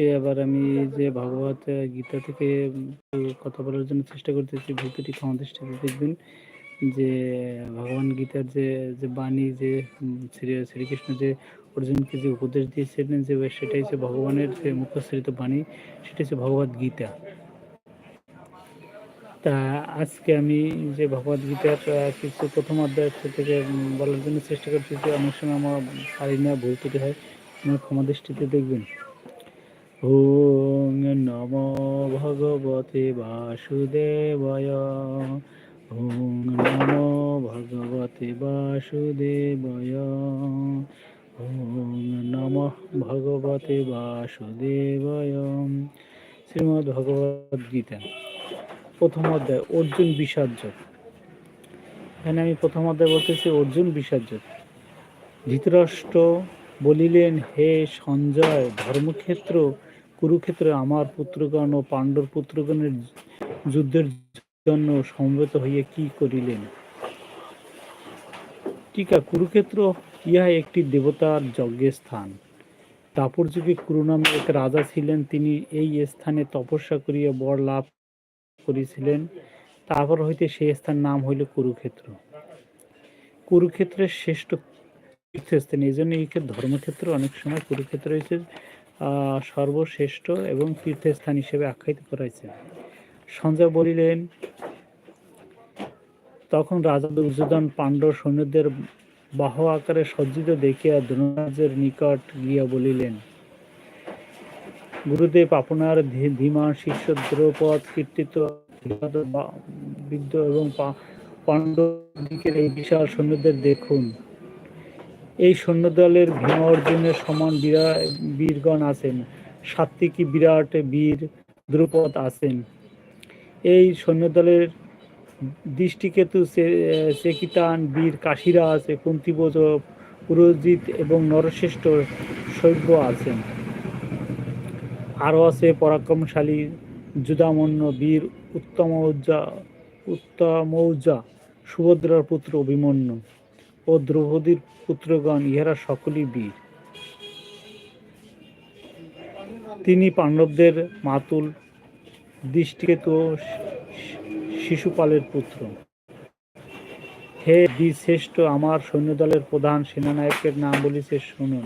আজকে আবার আমি যে ভগবত গীতা থেকে কথা বলার জন্য চেষ্টা করতেছি, ভক্তিটি ক্ষমতাষ্ঠিতে দেখবেন যে, ভগবান গীতার যে যে বাণী, যে শ্রী, শ্রীকৃষ্ণ যে অর্জুনকে যে উপদেশ দিয়েছিলেন যে সেটাই হচ্ছে ভগবানের যে মুখশ্রিত বাণী সেটা হচ্ছে ভগবত গীতা। তা আজকে আমি যে ভগবত গীতার কিছু প্রথম অধ্যায় থেকে বলার জন্য চেষ্টা করতেছি, অনেক সময় আমার পারি না, ভুল হয় আমার ক্ষমা দৃষ্টিতে দেখবেন। ওং নম ভগবতে বাসুদেবায়। ওং নম ভগবতে বাসুদেবায়। ওং নম ভগবতে বাসুদেবায়। শ্রীমদ্ ভগবদ প্রথম অধ্যায়, অর্জুন বিষার্য এখানে আমি প্রথম অধ্যায় বলতেছি, অর্জুন বিষার্য ধৃতরাষ্ট্র বলিলেন, হে সঞ্জয়, ধর্মক্ষেত্র কুরুক্ষেত্রে আমার পুত্রগণ ও পাণ্ডব পুত্রগণের যুদ্ধের জন্য সমবেত হইয়া কি করিলেন? টিকা, কুরুক্ষেত্র ইহা একটি দেবতার যজ্ঞের স্থান দাপর যুগে কুরু নামে এক রাজা ছিলেন, তিনি এই স্থানে তপস্যা করিয়া বর লাভ করেছিলেন। তারপর হইতে সেই স্থান নাম হইল কুরুক্ষেত্র। কুরুক্ষেত্রের শ্রেষ্ঠ তীর্থস্থান, এই জন্য ক্ষেত্রে ধর্মক্ষেত্র অনেক সময় কুরুক্ষেত্র হয়েছে সর্বশ্রেষ্ঠ এবং তীর্থস্থান হিসেবে আখ্যায়িত করা হয়েছে সঞ্জয় বলিলেন, তখন রাজা দুর্যোধন পাণ্ডব সৈন্যদের বাহ আকারে সজ্জিত দেখিয়া দ্রোণাচার্যের নিকট গিয়া বলিলেন, গুরুদেব, আপনার ধীমান শিষ্য দ্রৌপদ কীর্তিত বিদ্য এবং পাণ্ডবদিকের এই বিশাল সৈন্যদের দেখুন। এই সৈন্যদলের ভীম অর্জুনের সমান বিরা- বীরগণ আছেন। সাত্বিকী বিরাট বীর দ্রুপদ আছেন। এই সৈন্যদলের দৃষ্টিকেতু সেকিতান বীর কাশিরা আছে, কুন্তিবোজ, পুরোজিৎ এবং নরশ্রেষ্ঠ শৈব্য আছেন। আরও আছে পরাক্রমশালী যুদামন্য বীর উত্তমৌজা উত্তমৌজা, সুভদ্রার পুত্র অভিমন্যু। ও দ্রৌপদীর পুত্রগণ, ইহারা সকলই বীর। তিনি পাণ্ডবদের মাতুল, দৃষ্টিকেতু শিশুপালের পুত্র। হে বীরশ্রেষ্ঠ আমার সৈন্যদলের প্রধান সেনানায়কের নাম বলিছে, শুনুন,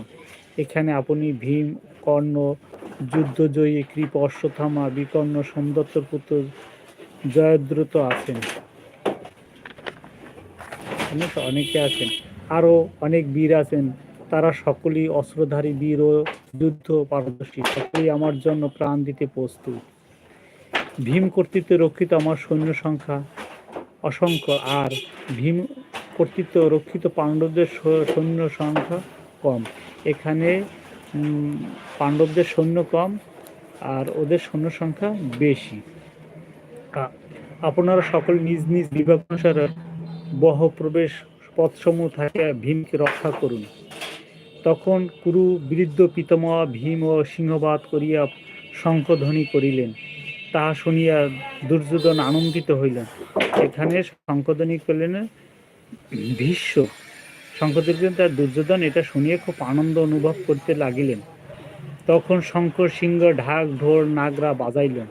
এখানে আপনি ভীম, কর্ণ, যুদ্ধজয়ী, কৃপ অশ্বথামা বিকর্ণ, সোমদত্তর পুত্র জয়দ্রুত আছেন। অনেক অনেকে আছেন। আরও অনেক বীর আছেন। তারা সকলেই অস্ত্রধারী বীর ও যুদ্ধ পারদর্শী। সকলেই আমার জন্য প্রাণ দিতে প্রস্তুত। ভীম কর্তৃত্বে রক্ষিত আমার সৈন্য সংখ্যা অসংখ্য। আর ভীম কর্তৃত্ব রক্ষিত পাণ্ডবদের সৈন্য সংখ্যা কম। এখানে পাণ্ডবদের সৈন্য কম আর ওদের সৈন্য সংখ্যা বেশি। আপনারা সকল নিজ নিজ বিভাগ অনুসারে বহ প্রবেশ পথসমূহ থাকিয়া ভীমকে রক্ষা করুন। তখন কুরু বৃদ্ধ পিতামহ ভীম ও সিংহবাদ করিয়া শঙ্খধ্বনি করিলেন। তাহা শুনিয়া দুর্যোধন আনন্দিত হইলেন। এখানে শঙ্খধ্বনি করলেন ভীষ্ম। শঙ্খধ্বনি তার দুর্যোধন এটা শুনিয়ে খুব আনন্দ অনুভব করতে লাগিলেন। তখন শঙ্কর সিংহ, ঢাক, ঢোল, নাগরা বাজাইলেন।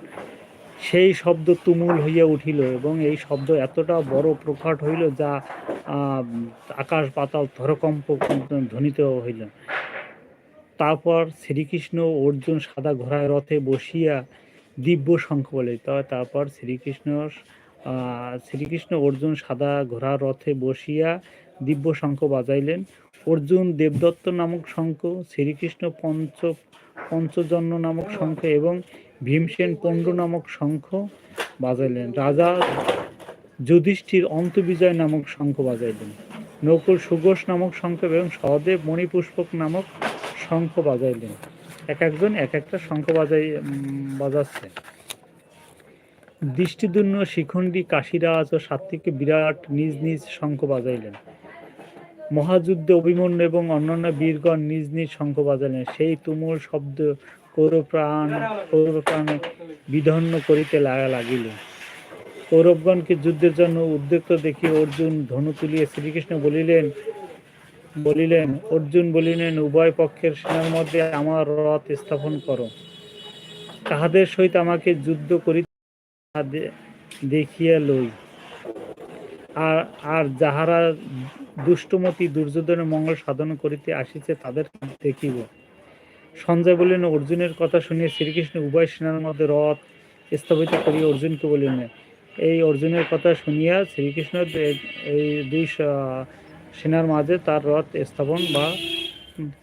সেই শব্দ তুমুল হইয়া উঠিল এবং এই শব্দ এতটা বড় প্রকট হইল যা আকাশ পাতাল ধরকম্প ধ্বনিত হইল। তারপর শ্রীকৃষ্ণ অর্জুন সাদা ঘোড়ায় রথে বসিয়া দিব্য শঙ্খ বলে তারপর শ্রীকৃষ্ণ শ্রীকৃষ্ণ অর্জুন সাদা ঘোড়া রথে বসিয়া দিব্য শঙ্খ বাজাইলেন। অর্জুন দেবদত্ত নামক শঙ্খ, শ্রীকৃষ্ণ পঞ্চ, পঞ্চজন্য নামক শঙ্খ এবং ভীমসেন পণ্ড নামক শঙ্খ বাজাইলেন। রাজা যুধিষ্ঠির অন্তবিজয় নামক শঙ্খ বাজাইলেন। নকুল সুঘোষ নামক শঙ্খ এবং সহদেব মণিপুষ্পক নামক শঙ্খ বাজাইলেন। এক একজন এক একটা শঙ্খ বাজাই বাজাচ্ছে। দৃষ্টিদুন্য শিখণ্ডী কাশিরাজ ও সাত্বিক বিরাট নিজ নিজ শঙ্খ বাজাইলেন। মহাযুদ্ধে অভিমন্যু এবং অন্যান্য বীরগণ নিজ নিজ শঙ্খ বাজাইলেন সেই তুমুল শব্দ কৌরপ্রাণ কৌরপ্রাণ বিধন্য করিতে লাগা লাগিল। কৌরবগণকে যুদ্ধের জন্য উদ্যুক্ত দেখি অর্জুন ধনু তুলিয়ে শ্রীকৃষ্ণ বলিলেন বলিলেন, অর্জুন বলিলেন, উভয় পক্ষের সেনার মধ্যে আমার রথ স্থাপন করো। তাহাদের সহিত আমাকে যুদ্ধ করিতে দেখিয়া লই। আর আর যাহারা দুষ্টমতি দুর্যোধনের মঙ্গল সাধন করিতে আসিছে, তাদের দেখিব। সঞ্জয় বলিলেন অর্জুনের কথা শুনিয়ে শ্রীকৃষ্ণ উভয় সেনার মধ্যে রথ স্থাপিত করিয়া অর্জুনকে বলিলেন, এই অর্জুনের কথা শুনিয়া শ্রীকৃষ্ণ এই দুই সেনার মাঝে তার রথ স্থাপন বা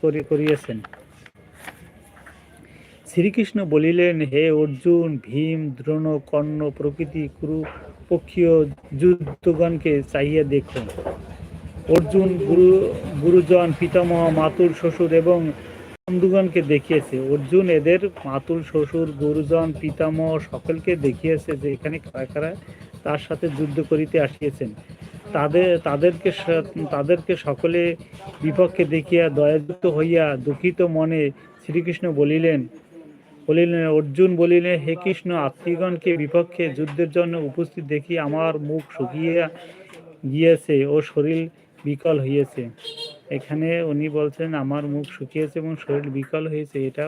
করি- করিয়েছেন। শ্রীকৃষ্ণ বলিলেন, হে অর্জুন, ভীম, দ্রোণ, কর্ণ, প্রকৃতি কুরু পক্ষীয় যুদ্ধগণকে চাহিয়া দেখুন। অর্জুন, গুরু, গুরুজন, পিতামহ, মাতুল, শ্বশুর এবং বন্ধুগণকে দেখিয়েছে। অর্জুন এদের মাতুল, শ্বশুর, গুরুজন, পিতামহ সকলকে দেখিয়েছে যে এখানে কারা কারা তার সাথে যুদ্ধ করিতে আসিয়েছেন। তাদের, তাদেরকে তাদেরকে সকলে বিপক্ষে দেখিয়া দয়াযুক্ত হইয়া দুঃখিত মনে শ্রীকৃষ্ণ বলিলেন বলিলেন, অর্জুন বলিলেন হে কৃষ্ণ, আত্মীয়গণকে বিপক্ষে যুদ্ধের জন্য উপস্থিত দেখি আমার মুখ শুকিয়ে গিয়েছে ও শরীর বিকল হয়েছে এখানে উনি বলছেন, আমার মুখ শুকিয়েছে এবং শরীর বিকল হয়েছে এটা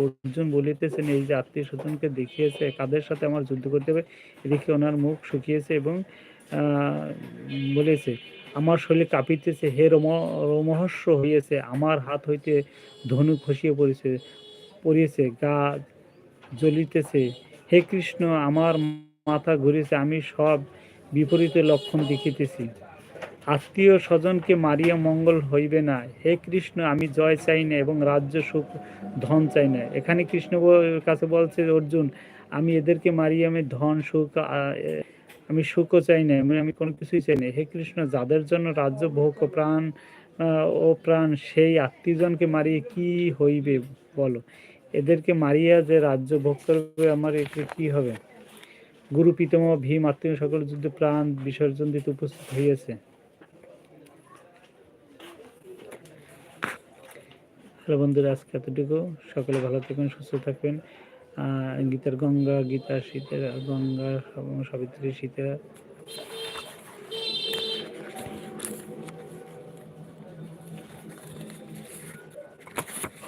অর্জুন বলিতেছেন, এই যে আত্মীয় স্বজনকে দেখিয়েছে, কাদের সাথে আমার যুদ্ধ করতে হবে? এদিকে ওনার মুখ শুকিয়েছে এবং বলেছে আমার শরীর কাঁপিতেছে, হে রম, রোমহর্ষ হইয়েছে, আমার হাত হইতে ধনু খসিয়ে পড়েছে, পড়িয়েছে, গা জ্বলিতেছে। হে কৃষ্ণ, আমার মাথা ঘুরেছে আমি সব বিপরীত লক্ষণ দেখিতেছি। আত্মীয় স্বজনকে মারিয়া মঙ্গল হইবে না। হে কৃষ্ণ, আমি জয় চাই না এবং রাজ্য সুখ, ধন চাই না। এখানে কৃষ্ণ কাছে বলছে, অর্জুন, আমি এদেরকে মারিয়ে, আমি ধন, সুখ আমি সুখও চাই না, আমি আমি কোনো কিছুই চাই না। হে কৃষ্ণ, যাদের জন্য রাজ্য ভোগ প্রাণ ও প্রাণ, সেই আত্মীয়জনকে মারিয়ে কি হইবে বলো? এদেরকে মারিয়া যে রাজ্য ভোগ করবে, আমার এতে কি হবে? গুরু পিতামহ ভীম আত্মীয় সকল যুদ্ধে প্রাণ বিসর্জন দিতে উপস্থিত হইয়াছে। হ্যালো বন্ধুরা, আজকে এতটুকু। সকলে ভালো থাকবেন সুস্থ থাকবেন গীতার গঙ্গা, গীতা শীতের গঙ্গা, সাবিত্রী শীতের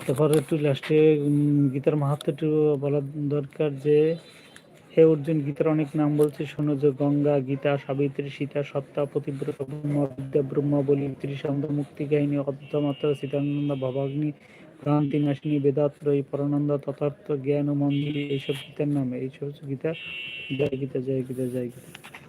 তারপর একটু লাস্টে গীতার মাহাত্ম একটু বলার দরকার যে হে অর্জুন, গীতার অনেক নাম বলছে, শোনো যে গঙ্গা, গীতা, সাবিত্রী, সীতা সত্তা পতিব্রত ব্রহ্মা বিদ্যা ব্রহ্মা, বলি ত্রিসন্দ মুক্তি কাহিনী অর্ধমাত্রা সীতানন্দ, ভবাগ্নি ভ্রান্তি নাশিনী বেদাত্রয়ী পরানন্দ, তথার্থ, জ্ঞান ও মন্দির, এইসব গীতার নামে। এইসব গীতা। জয় গীতা জয় গীতা জয় গীতা।